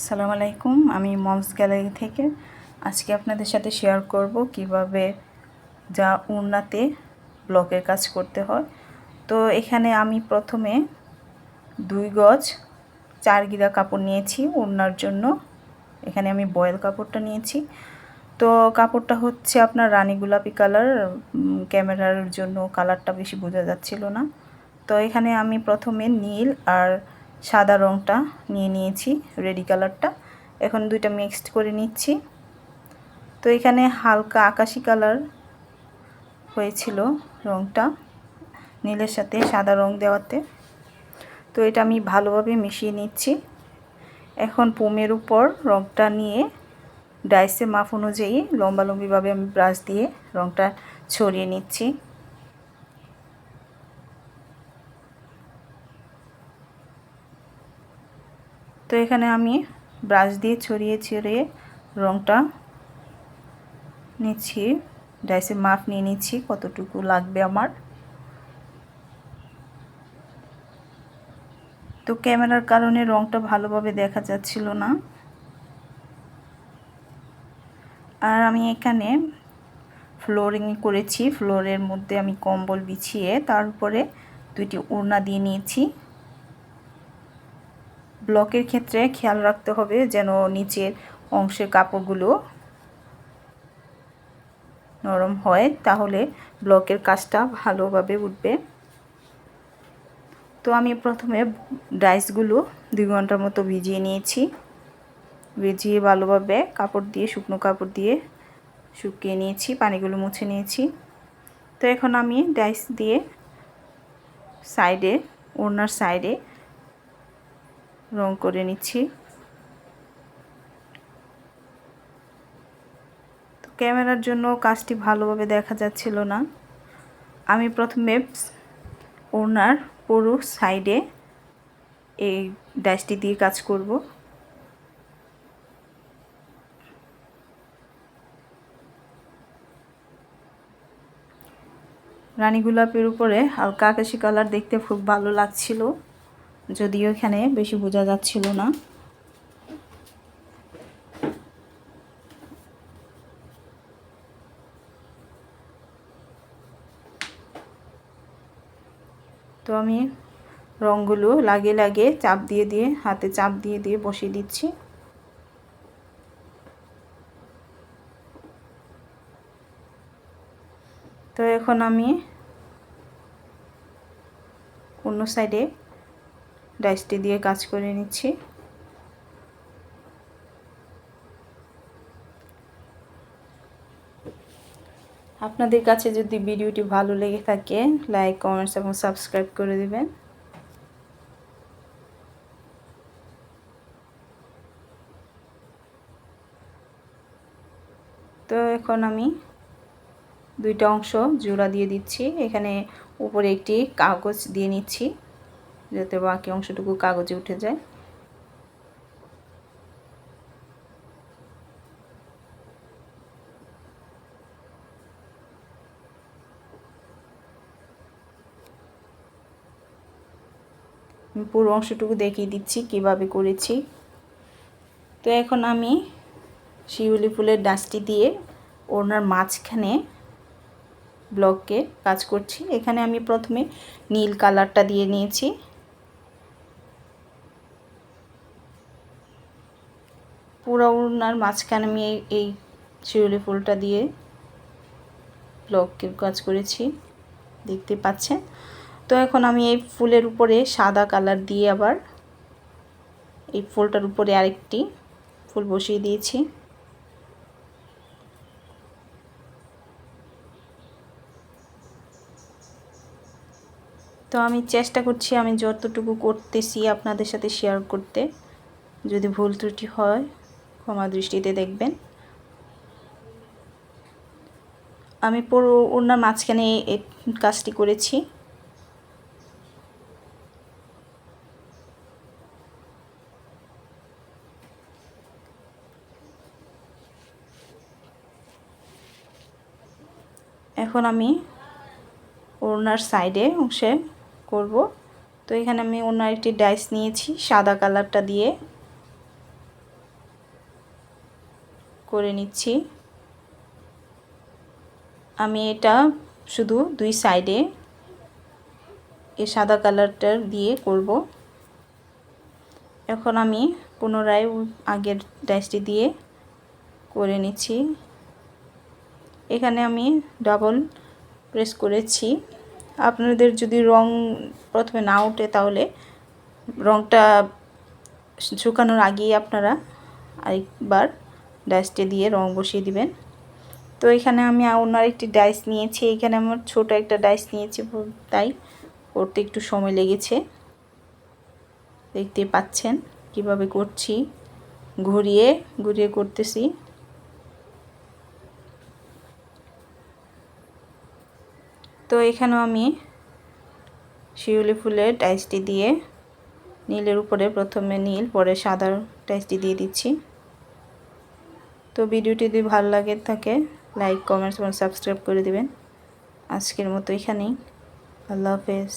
আসসালামু আলাইকুম, আমি মমস গ্যালারি থেকে। আজকে আপনাদের সাথে শেয়ার করব কীভাবে যা উন্নাতে ব্লকের কাজ করতে হয়। তো এখানে আমি প্রথমে দুই গজ চার গিরা কাপড় নিয়েছি উন্নার জন্য। এখানে আমি বয়েল কাপড়টা নিয়েছি। তো কাপড়টা হচ্ছে আপনার রানী গোলাপি কালার ক্যামেরার জন্য কালারটা বেশি বোঝা যাচ্ছিল না। তো এখানে আমি প্রথমে নীল আর সাদা রঙটা নিয়ে নিয়েছি রেডি কালারটা এখন দুইটা মিক্সড করে নিচ্ছি। তো এখানে হালকা আকাশি কালার হয়েছিল রঙটা নীলের সাথে সাদা রং দেওয়াতে। তো এটা আমি ভালোভাবে মিশিয়ে নিচ্ছি। এখন পোমের উপর রঙটা নিয়ে ডাইসে মাপ অনুযায়ী লম্বালম্বিভাবে আমি ব্রাশ দিয়ে রঙটা ছড়িয়ে নিচ্ছি। তো এখানে আমি ব্রাশ দিয়ে ছড়িয়ে ছড়িয়ে রঙটা নিচ্ছি। ডাইসে মাপ নিয়ে নিচ্ছি কতটুকু লাগবে আমার। তো ক্যামেরার কারণে রঙটা ভালোভাবে দেখা যাচ্ছিল না। আর আমি এখানে ফ্লোরিং করেছি। ফ্লোরের মধ্যে আমি কম্বল বিছিয়ে তার উপরে দুইটি ওড়না দিয়ে নিয়েছি। ব্লকের ক্ষেত্রে খেয়াল রাখতে হবে যেন নিচের অংশের কাপড়গুলো নরম হয়, তাহলে ব্লকের কাজটা ভালোভাবে উঠবে। তো আমি প্রথমে ডাইসগুলো দুই ঘণ্টার মতো ভিজিয়ে নিয়েছি। ভিজিয়ে ভালোভাবে কাপড় দিয়ে, শুকনো কাপড় দিয়ে শুকিয়ে নিয়েছি, পানিগুলো মুছে নিয়েছি। তো এখন আমি ডাইস দিয়ে সাইডে, ওড়নার সাইডে রং করে নিচ্ছি। তো ক্যামেরার জন্য কাজটি ভালোভাবে দেখা যাচ্ছিল না। আমি প্রথমে ওনার পুরো সাইডে এই ড্যাশটি দিয়ে কাজ করব। রানী গোলাপের উপরে হালকা আকাশি কালার দেখতে খুব ভালো লাগছিল। যদিও এখানে বেশি বোঝা যাচ্ছিল না। তো আমি রঙগুলো লাগে লাগে চাপ দিয়ে দিয়ে, হাতে চাপ দিয়ে দিয়ে বসিয়ে দিচ্ছি। তো এখন আমি অন্য সাইডে ডাইসটি দিয়ে কাজ করে নিচ্ছি। আপনাদের কাছে যদি ভিডিওটি ভালো লেগে থাকে, লাইক, কমেন্টস এবং সাবস্ক্রাইব করে দিবেন। তো এখন আমি দুইটা অংশ জোড়া দিয়ে দিচ্ছি। এখানে উপরে একটি কাগজ দিয়ে নিচ্ছি। যাতে বাকি অংশটুকু কাগজে উঠে যায়। পুরো অংশটুকু দেখিয়ে দিচ্ছি, কীভাবে করেছি। তো এখন আমি শিউলি ফুলের ডাস্টি দিয়ে ওনার মাঝখানে ব্লককে কাজ করছি। এখানে আমি প্রথমে নীল কালারটা দিয়ে নিয়েছি। পুরো ওনার মাঝখানে আমি এই শিউলি ফুলটা দিয়ে ব্লকের কাজ করেছি। দেখতে পাচ্ছেন? তো এখন আমি এই ফুলের উপরে সাদা কালার দিয়ে আবার এই ফুলটার উপরে আরেকটি ফুল বসিয়ে দিয়েছি। তো আমি চেষ্টা করছি, আমি যতটুকু করতেছি আপনাদের সাথে শেয়ার করতে। যদি ভুল ত্রুটি হয় ক্ষমা দৃষ্টিতে দেখবেন। আমি পুরো ওনার মাঝখানে কাজটি করেছি। এখন আমি ওনার সাইডে অংশে করব। তো এখানে আমি ওনার একটি ডাইস নিয়েছি, সাদা কালারটা দিয়ে। করে নিচ্ছি। আমি এটা শুধু দুই সাইডে এই সাদা কালারটা দিয়ে করব। এখন আমি পুনরায় আগের ডাইসটি দিয়ে করে নিচ্ছি। এখানে আমি ডাবল প্রেস করেছি। আপনাদের যদি রং প্রথমে না ওঠে তাহলে রংটা শুকানোর আগেই আপনারা আরেকবার ডাইসটি দিয়ে রং বসিয়ে দিবেন। তো এখানে আমি অন্য একটি ডাইস নিয়েছি, এখানে আমার ছোট একটা ডাইস নিয়েছি তাই করতে একটু সময় লেগেছে। দেখতে পাচ্ছেন কীভাবে করছি। ঘুরিয়ে ঘুরিয়ে করতেছি। তো এখানেও আমি শিউলি ফুলের ডাইসটি দিয়ে নীলের উপরে প্রথমে নীল, পরে সাদা ডাইসটি দিয়ে দিচ্ছি। তো ভিডিওটি যদি ভালো লাগে থাকে লাইক কমেন্টস এবং সাবস্ক্রাইব করে দিবেন। আজকের মতো এখানেই। আল্লাহ হাফেজ।